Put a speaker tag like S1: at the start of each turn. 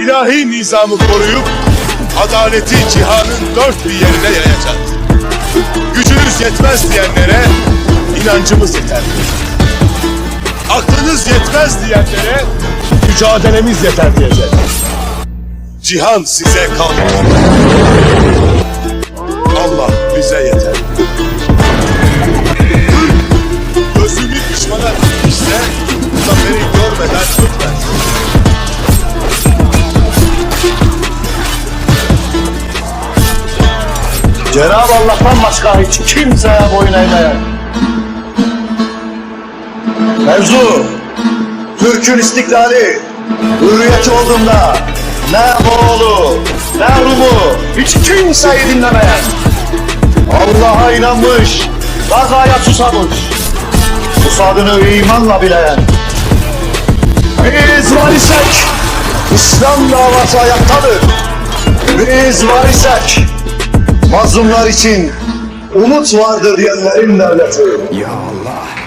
S1: İlahi nizamı koruyup adaleti cihanın dört bir yerine yayacağız. Gücünüz yetmez diyenlere inancımız yeter. Aklınız yetmez diyenlere mücadelemiz yeter diyeceğiz. Cihan size kalmaz.
S2: Cenab-ı Allah'tan başka hiç kimseye boyun eğmeyen. Mevzu, Türk'ün istiklali, hürriyeti olduğunda ne Moğol'u, ne Rum'u, hiç kimseyi dinlemeyen. Allah'a inanmış, gazaya susamış, susadığını imanla bileyen. Biz var isek, İslam davası ayaktadır. Biz var isek, Mazlumlar için umut vardır diyenlerin devleti.
S3: Ya Allah.